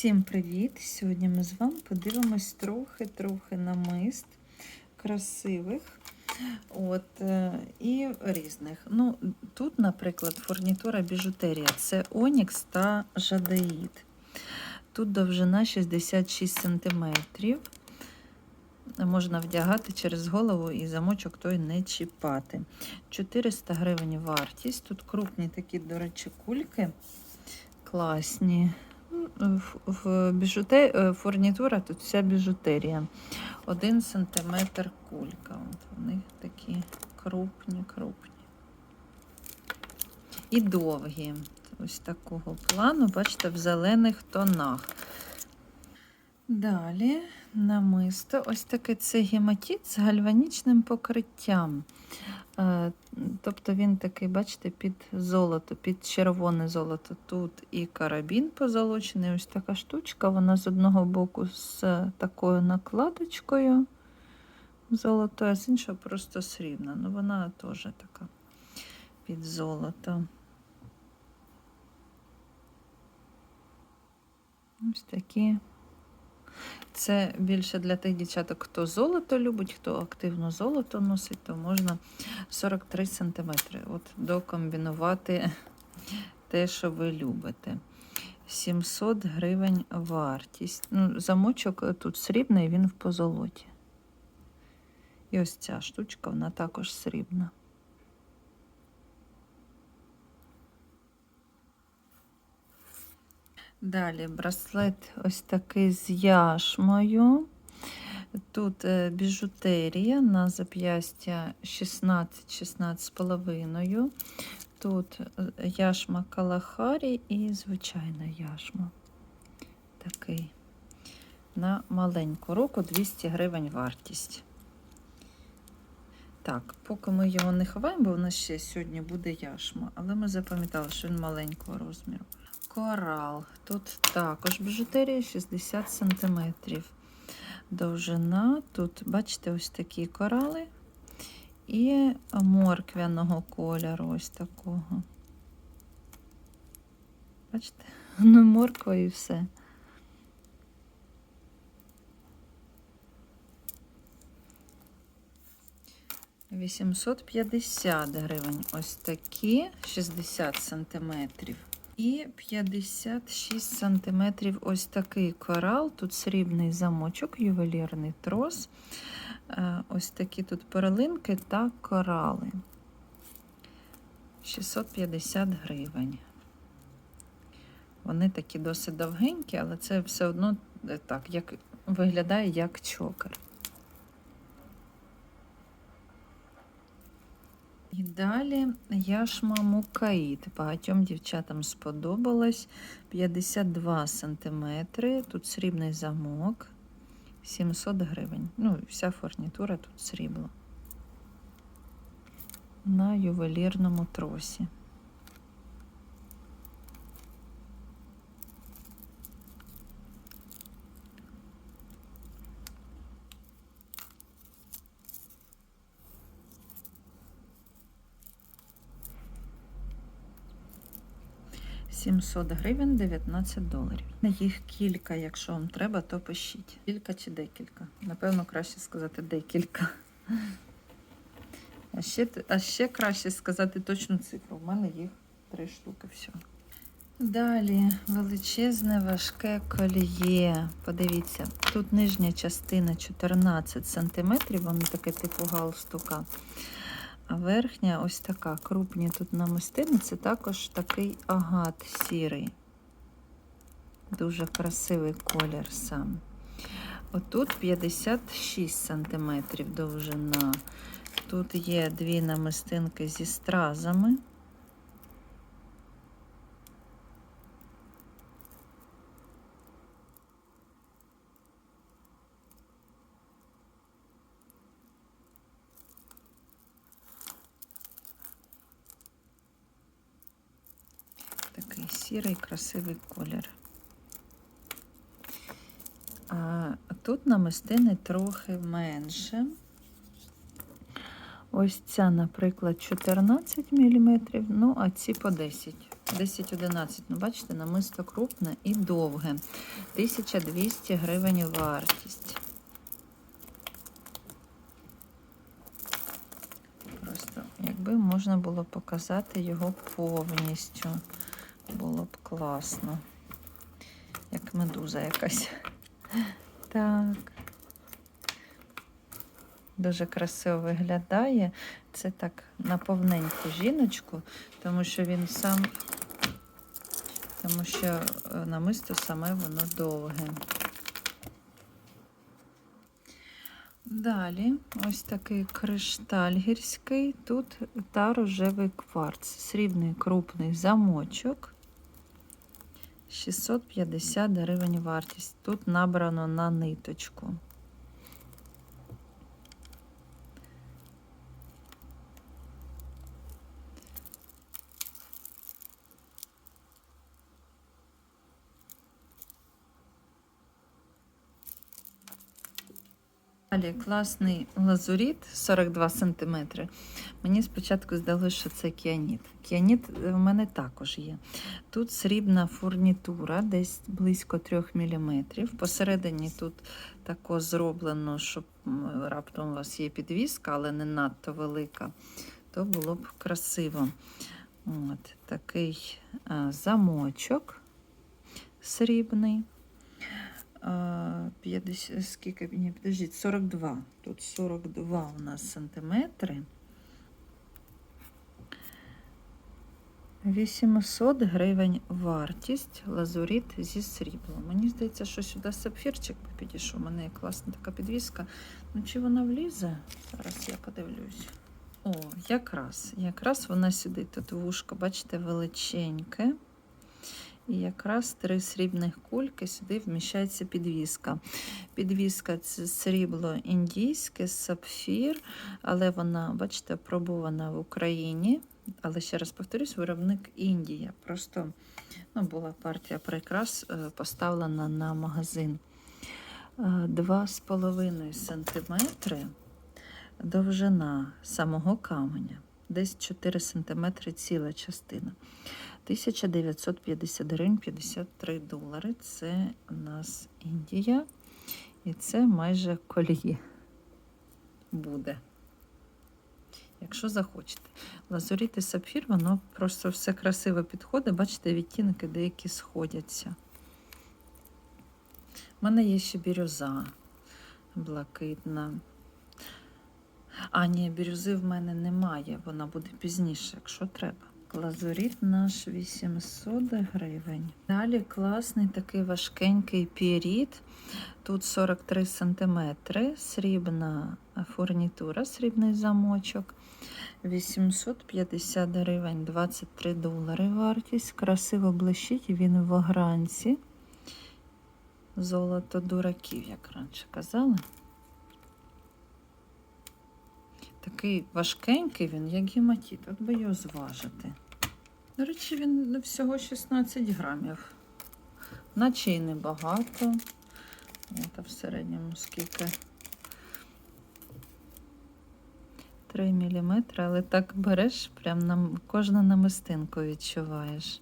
Всім привіт! Сьогодні ми з вами подивимось трохи-трохи намист красивих от, е, і різних. Ну, Тут, наприклад, фурнітура біжутерія це Онікс та Жадаїд. Тут довжина 66 см. Можна вдягати через голову і замочок той не чіпати. 400 гривень вартість. Тут крупні такі, до речі, кульки класні. В, в біжуте... е, фурнітура тут вся біжутерія. Один сантиметр кулька. От вони такі крупні, крупні. І довгі. Ось такого плану, бачите, в зелених тонах. Далі намисто. Ось таке це гематіт з гальванічним покриттям. Е, Тобто він такий, бачите, під золото, під червоне золото. Тут і карабін позолочений, ось така штучка. Вона з одного боку з такою накладочкою золотою, а з іншого просто срібна. Ну, вона теж така під золото. Ось такі. Це більше для тих дівчаток, хто золото любить, хто активно золото носить, то можна 43 см. От докомбінувати те, що ви любите. 700 гривень вартість. Ну, Замочок тут срібний, він в позолоті. І ось ця штучка, вона також срібна. Далі браслет ось такий з яшмою. Тут е, біжутерія на зап'ястя 16-16,5. Тут е, яшма Калахарі і звичайна яшма. Такий. На маленьку руку 200 гривень вартість. Так, поки ми його не ховаємо, бо в нас ще сьогодні буде яшма, але ми запам'ятали, що він маленького розміру. Корал. Тут також біжутерія 60 см. Довжина. Тут, бачите, ось такі корали і морквяного кольору, ось такого. Бачите? Ну, морква і все. Вісімсот п'ятдесят гривень. Ось такі 60 сантиметрів. І 56 см ось такий корал. Тут срібний замочок, ювелірний трос. Е, Ось такі тут перлинки та корали. 650 гривень. Вони такі досить довгенькі, але це все одно е, так, як виглядає як чокер. І далі яшма Мукаїд. Багатьом дівчатам сподобалось. 52 см. Тут срібний замок. 700 гривень. Ну, вся фурнітура тут срібло. На ювелірному тросі. Сімсот гривень 19 доларів. Їх кілька, якщо вам треба, то пишіть. Кілька чи декілька. Напевно, краще сказати декілька. А ще, а ще краще сказати точну цифру. У мене їх три штуки всього. Далі величезне важке коліє. Подивіться, тут нижня частина 14 см, воно таке типу галстука. Верхня ось така крупні тут намистини, це також такий агат сірий. Дуже красивий колір сам. Отут 56 см довжина. Тут є дві намистинки зі стразами. Такий сірий, красивий колір. А тут намистини трохи менше. Ось ця, наприклад, 14 мм, ну, а ці по 10 10-11. Ну, бачите, намисто крупне і довге. 1200 гривень вартість. Просто, якби можна було показати його повністю, було б класно. Як медуза якась. Так. Дуже красиво виглядає. Це так на повненьку жіночку, тому що він сам, тому що е, намисто саме воно довге. Далі ось такий кришталь гірський. Тут та рожевий кварц, срібний крупний замочок. 650 гривень вартість. Тут набрано на ниточку. Далі класний лазуріт 42 см. Мені спочатку здалося, що це кіаніт. Кіаніт в мене також є. Тут срібна фурнітура, десь близько 3 мм. Посередині тут тако зроблено, щоб раптом у вас є підвіска, але не надто велика, то було б красиво. От, такий замочок срібний. А, 50, скільки, ні, підождіть, 42. Тут 42 у нас сантиметри. 800 гривень вартість лазуріт зі сріблом. Мені здається, що сюди сапфірчик би підійшов. У мене є класна така підвіска. Ну, чи вона влізе? Зараз я подивлюсь. О, якраз, якраз вона сюди. Тут вушко, бачите, величеньке. І якраз три срібних кульки сюди вміщається підвіска. Підвіска це срібло індійське, сапфір, але вона, бачите, пробувана в Україні. Але ще раз повторюсь, виробник Індія. Просто ну, була партія прикрас е, поставлена на магазин. Е, 2,5 см довжина самого каменя. Десь 4 см ціла частина. 1950 гривень 53 долари. Це у нас Індія. І це майже коліє буде. Якщо захочете. Лазуріт і сапфір, воно просто все красиво підходить. Бачите, відтінки деякі сходяться. У мене є ще бірюза блакитна. А, ні, бірюзи в мене немає, вона буде пізніше, якщо треба. Лазуріт наш 800 гривень. Далі класний такий важкенький піріт. Тут 43 см, срібна фурнітура, срібний замочок. 850 гривень, 23 долари вартість. Красиво блищить, він в огранці. Золото дураків, як раніше казали. Такий важкенький він, як гематіт. От би його зважити. До речі, він всього 16 грамів. Наче і небагато. От, в середньому скільки. 3 мм, але так береш, прям на кожну намистинку відчуваєш.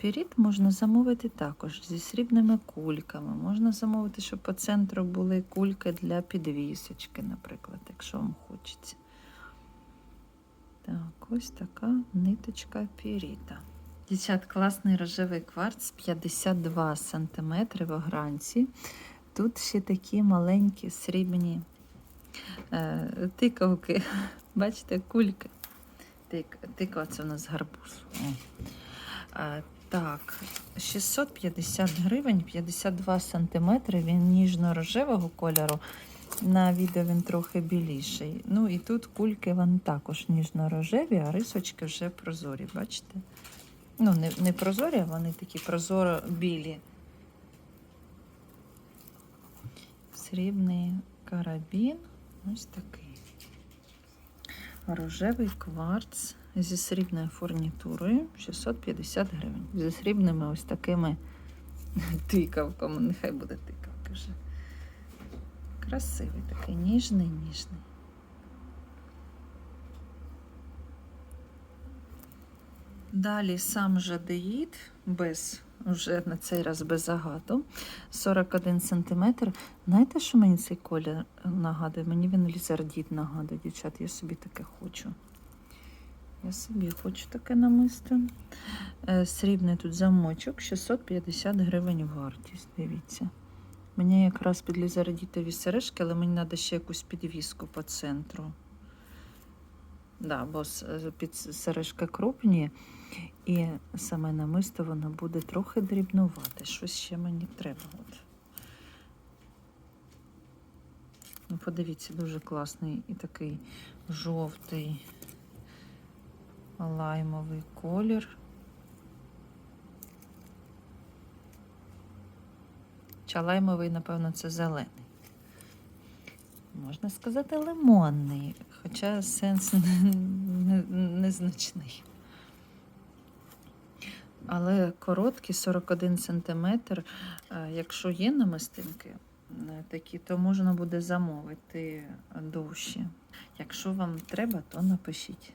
Піріт можна замовити також зі срібними кульками. Можна замовити, щоб по центру були кульки для підвісочки, наприклад, якщо вам хочеться. Так, ось така ниточка піріта. Дівчат, класний рожевий кварц 52 см в огранці. Тут ще такі маленькі срібні е, тиковки. Бачите, кульки. Тик, тиква це у нас гарбуз. Так, 650 гривень, 52 сантиметри. Він ніжно-рожевого кольору. На відео він трохи біліший. Ну і тут кульки вони також ніжно-рожеві, а рисочки вже прозорі, бачите? Ну, не, не прозорі, а вони такі прозоро білі. Срібний карабін. Ось такий. Рожевий кварц зі срібною фурнітурою 650 гривень. Зі срібними ось такими тикавками. Нехай буде тикавка вже. Красивий такий, ніжний, ніжний. Далі сам жадеїд без, вже на цей раз без агату, 41 см. Знаєте, що мені цей колір нагадує? Мені він лізардіт нагадує, дівчат, я собі таке хочу. Я собі хочу таке намисто. Е, Срібний тут замочок, 650 гривень вартість, дивіться. Мені якраз під лізардітові сережки, але мені треба ще якусь підвіску по центру. Да, бо під сережки крупні, і саме намисто воно буде трохи дрібнувати. Щось ще мені треба. От. Ну, подивіться, дуже класний і такий жовтий лаймовий колір. Чи лаймовий, напевно, це зелений. Можна сказати, лимонний, хоча сенс не- не- незначний. Але короткі 41 см. Якщо є намистинки е, такі, то можна буде замовити довші. Якщо вам треба, то напишіть.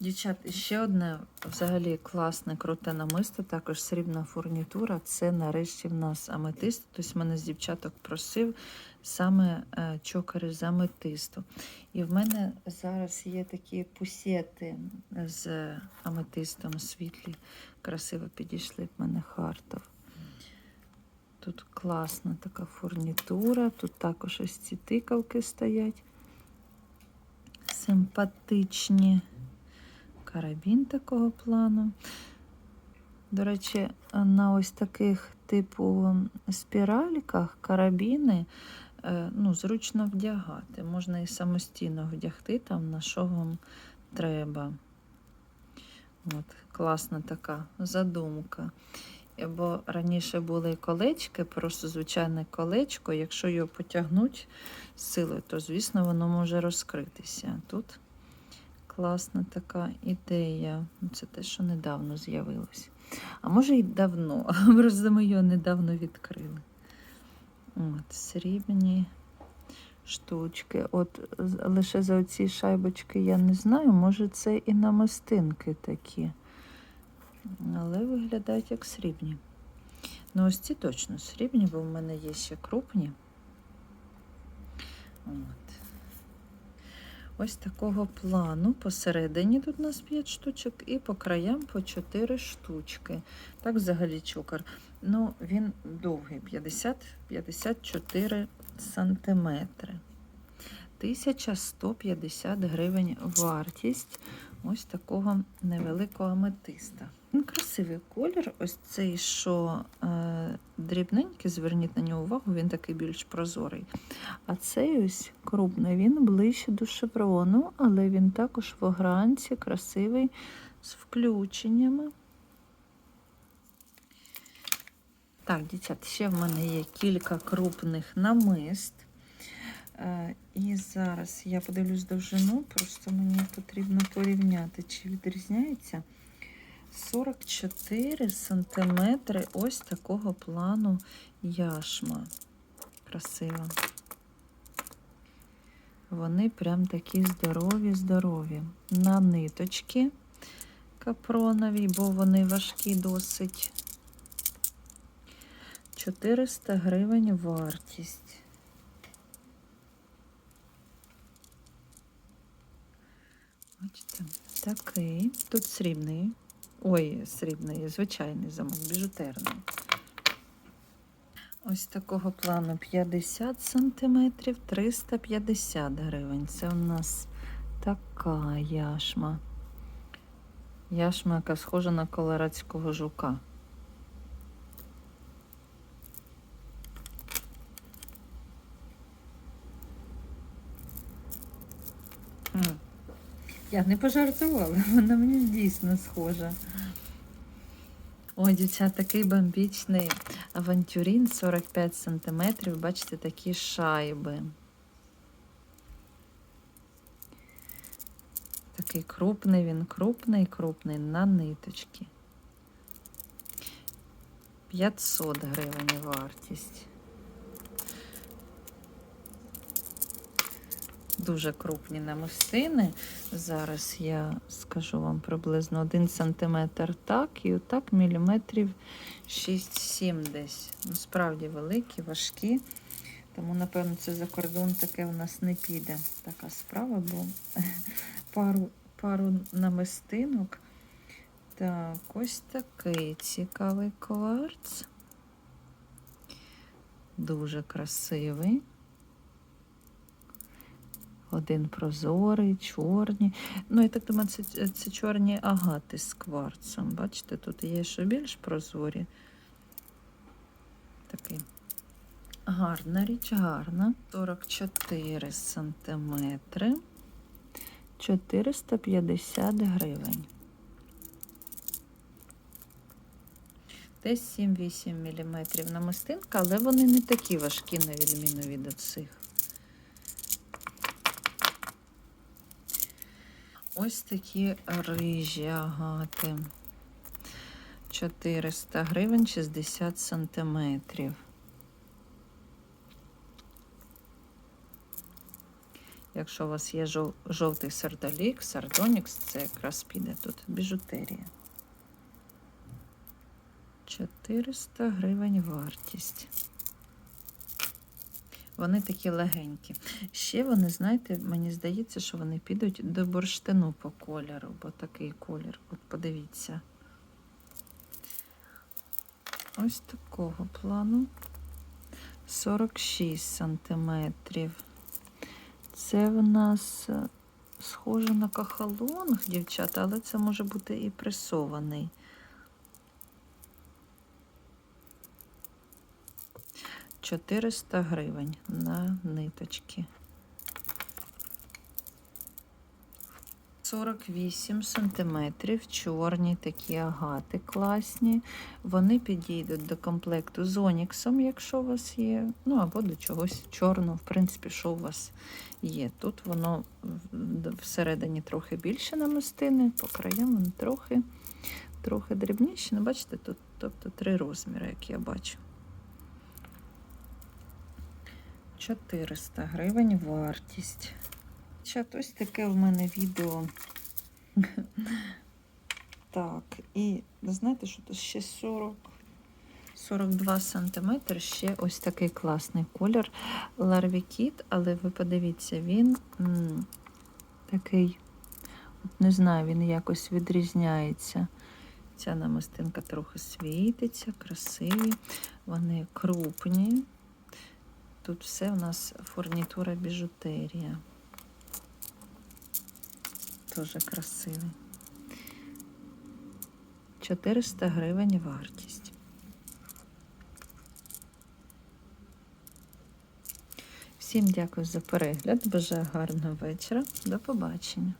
Дівчат, ще одне взагалі класне, круте намисто, також срібна фурнітура. Це нарешті в нас аметист. Хтось мене з дівчаток просив саме е, чокери з аметисту. І в мене зараз є такі пусети з аметистом світлі. Красиво підійшли в мене хартов. Тут класна така фурнітура, тут також ось ці тикавки стоять. Симпатичні карабін такого плану. До речі, на ось таких типу спіральках карабіни е, ну, зручно вдягати. Можна і самостійно вдягти там, на що вам треба. От, класна така задумка. Бо раніше були колечки, просто звичайне колечко. Якщо його потягнуть з силою, то, звісно, воно може розкритися. Тут класна така ідея. Ну, Це те, що недавно з'явилось. А може й давно, просто ми його недавно відкрили. От, срібні штучки. От лише за оці шайбочки я не знаю, може це і намистинки такі. Але виглядають як срібні. Ну, ось ці точно срібні, бо в мене є ще крупні. От. Ось такого плану. Посередині тут у нас 5 штучок, і по краям по 4 штучки. Так, взагалі чокер. Ну, він довгий, 50-54 сантиметри. 1150 гривень вартість ось такого невеликого аметиста. Ну, красивий колір. Ось цей, що е, дрібненький, зверніть на нього увагу, він такий більш прозорий. А цей ось крупний, він ближче до шеврону, але він також в огранці, красивий, з включеннями. Так, дівчат, ще в мене є кілька крупних намист. Е, І зараз я подивлюсь довжину, просто мені потрібно порівняти, чи відрізняється. 44 сантиметри ось такого плану яшма. Красиво. Вони прям такі здорові-здорові. На ниточки капронові, бо вони важкі досить. 400 гривень вартість. Бачите, такий. Тут срібний. Ой, срібний, звичайний замок, біжутерний. Ось такого плану 50 см, 350 гривень. Це у нас така яшма. Яшма, яка схожа на колорадського жука. М. Я не пожартувала, вона мені дійсно схожа. Ой, дівчат, такий бомбічний авантюрін 45 см. Бачите, такі шайби. Такий крупний, він крупний, крупний на ниточки. 500 гривень вартість. Дуже крупні намистини. Зараз я скажу вам приблизно 1 см так і отак міліметрів 6-7 десь. Ну, справді великі, важкі. Тому, напевно, це за кордон таке у нас не піде. Така справа, бо пару, пару намистинок. Так, ось такий цікавий кварц. Дуже красивий. Один прозорий, чорні. Ну, я так думаю, це, це чорні агати з кварцем. Бачите, тут є ще більш прозорі. Такий. Гарна річ, гарна. 44 сантиметри. 450 гривень. Десь 7-8 мм намистинка, але вони не такі важкі, на відміну від оцих. Ось такі рижі агати. 400 гривень 60 сантиметрів. Якщо у вас є жов- жовтий сардолік, сардонікс, це якраз піде тут біжутерія. 400 гривень вартість. Вони такі легенькі. Ще вони, знаєте, мені здається, що вони підуть до бурштину по кольору, бо такий колір. От подивіться. Ось такого плану. 46 сантиметрів. Це в нас е, схоже на кахалонг, дівчата, але це може бути і пресований. Чотириста гривень на ниточки. 48 сантиметрів, чорні такі агати класні. Вони підійдуть до комплекту з оніксом, якщо у вас є. Ну або до чогось чорного, в принципі, що у вас є. Тут воно всередині трохи більше намистини, по краям воно трохи, трохи дрібніше. Ну, бачите, тут тобто три розміри, як я бачу. 400 гривень вартість. Чат, ось таке в мене відео. Так, і знаєте, що тут ще 40, 42 сантиметри, ще ось такий класний колір. Ларвікіт, але ви подивіться, він м, такий, от не знаю, він якось відрізняється. Ця намистинка трохи світиться, красиві, вони крупні. Тут все у нас фурнітура біжутерія. Дуже красивий. 400 гривень вартість. Всім дякую за перегляд. Бажаю гарного вечора. До побачення.